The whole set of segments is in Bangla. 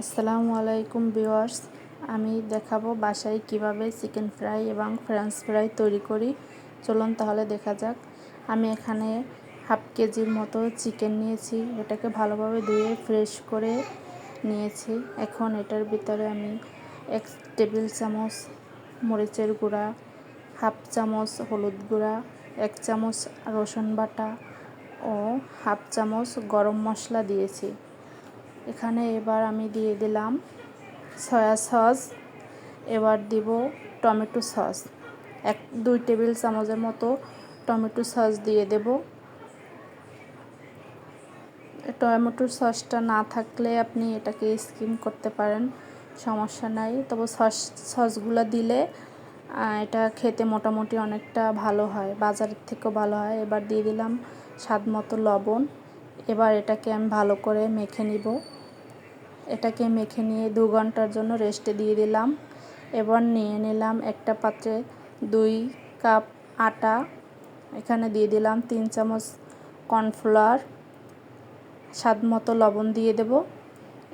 আসসালামু আলাইকুম ভিউয়ার্স। আমি দেখাবো বাসায় কীভাবে চিকেন ফ্রাই এবং ফ্রেঞ্চ ফ্রাই তৈরি করি। চলুন তাহলে দেখা যাক। আমি এখানে হাফ কেজির মতো চিকেন নিয়েছি। এটাকে ভালোভাবে ধুয়ে ফ্রেশ করে নিয়েছি। এখন এটার ভিতরে আমি এক টেবিল চামচ মরিচের গুঁড়া, হাফ চামচ হলুদ গুঁড়া, এক চামচ রসুন বাটা ও হাফ চামচ গরম মশলা দিয়েছি। এখানে এবার আমি দিয়ে দিলাম সয়া সস, এবার দিব টমেটো সস। এক, দুই টেবিল চামচের মতো টমেটো সস দিয়ে দেব। টমেটো সসটা না থাকলে আপনি এটাকে স্কিম করতে পারেন, সমস্যা নাই। তবে সস, সসগুলো দিলে এটা খেতে মোটামুটি অনেকটা ভালো হয়, বাজারের থেকেও ভালো হয়। এবার দিয়ে দিলাম স্বাদ মতো লবণ। এবার এটাকে আমি ভালো করে মেখে নিব। এটাকে মেখে নিয়ে দু ঘণ্টার জন্য রেস্টে দিয়ে দিলাম। এবার নিয়ে নিলাম একটা পাত্রে দুই কাপ আটা। এখানে দিয়ে দিলাম তিন চামচ কর্নফ্লাওয়ার স্বাদ মতো লবণ দিয়ে দেব।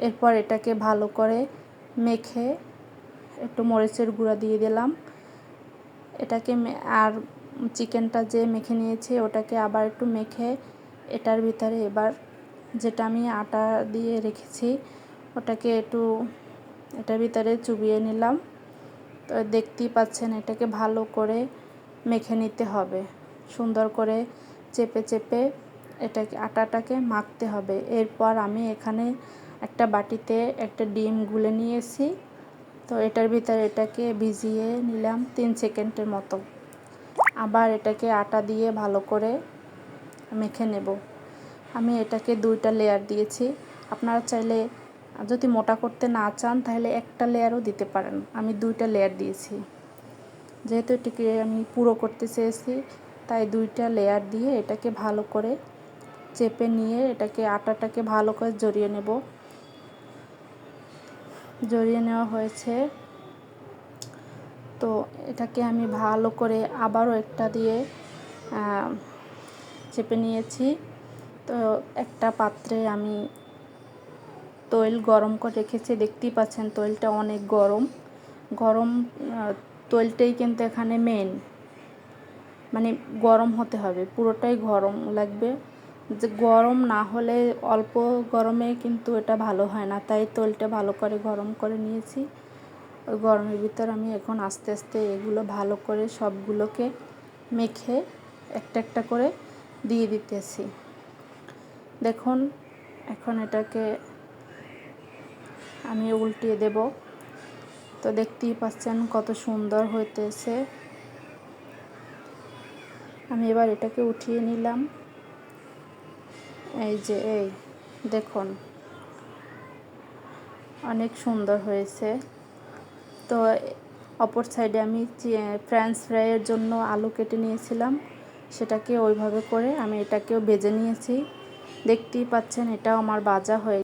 এরপর এটাকে ভালো করে মেখে একটু মরিচের গুঁড়া দিয়ে দিলাম। এটাকে আর চিকেনটা যে মেখে নিয়েছি, ওটাকে আবার একটু মেখে এটার ভিতরে এবার যেটা আমি আটা দিয়ে রেখেছি, ওটাকে একটু এটার ভিতরে চুবিয়ে নিলাম। তো দেখতেই পাচ্ছেন এটাকে ভালো করে মেখে নিতে হবে। সুন্দর করে চেপে চেপে এটাকে, আটাটাকে মাখতে হবে। এরপর আমি এখানে একটা বাটিতে একটা ডিম গুলে নিয়েছি। তো এটার ভিতরে এটাকে ভিজিয়ে নিলাম তিন সেকেন্ডের মতো। আবার এটাকে আটা দিয়ে ভালো করে মেখে নেব। আমি এটাকে দুইটা লেয়ার দিয়েছি। আপনারা চাইলে যদি মোটা করতে না চান, তাহলে একটা লেয়ারও দিতে পারেন। আমি দুইটা লেয়ার দিয়েছি। যেহেতু এটাকে আমি পুরো করতে চেয়েছি, তাই দুইটা লেয়ার দিয়ে এটাকে ভালো করে চেপে নিয়ে এটাকে, আটাটাকে ভালো করে জড়িয়ে নেব। জড়িয়ে নেওয়া হয়েছে। তো এটাকে আমি ভালো করে আবারও একটা দিয়ে চেপে নিয়েছি। তো একটা পাত্রে আমি তৈল গরম করে রেখেছি। দেখতেই পাচ্ছেন তৈলটা অনেক গরম। গরম তৈলটাই কিন্তু এখানে মেন মানে গরম হতে হবে, পুরোটাই গরম লাগবে। যে গরম না হলে অল্প গরমে কিন্তু এটা ভালো হয় না। তাই তৈলটা ভালো করে গরম করে নিয়েছি। ওই গরমের ভিতর আমি এখন আস্তে আস্তে এগুলো ভালো করে সবগুলোকে মেখে একটা একটা করে দিয়ে দিতেছি। দেখুন, এখন এটাকে আমি উল্টিয়ে দেব। তো দেখতেই পাচ্ছেন কত সুন্দর হইতেছে। আমি এবার এটাকে উঠিয়ে নিলাম। এই যে, এই, দেখুন। অনেক সুন্দর হয়েছে। তো অপর সাইডে আমি ফ্রেঞ্চ ফ্রাইয়ের জন্য আলু কেটে নিয়েছিলাম। সেটাকে ওইভাবে করে আমি এটাকেও বেজে নিয়েছি। দেখতেই পাচ্ছেন এটাও আমার বাজা হয়ে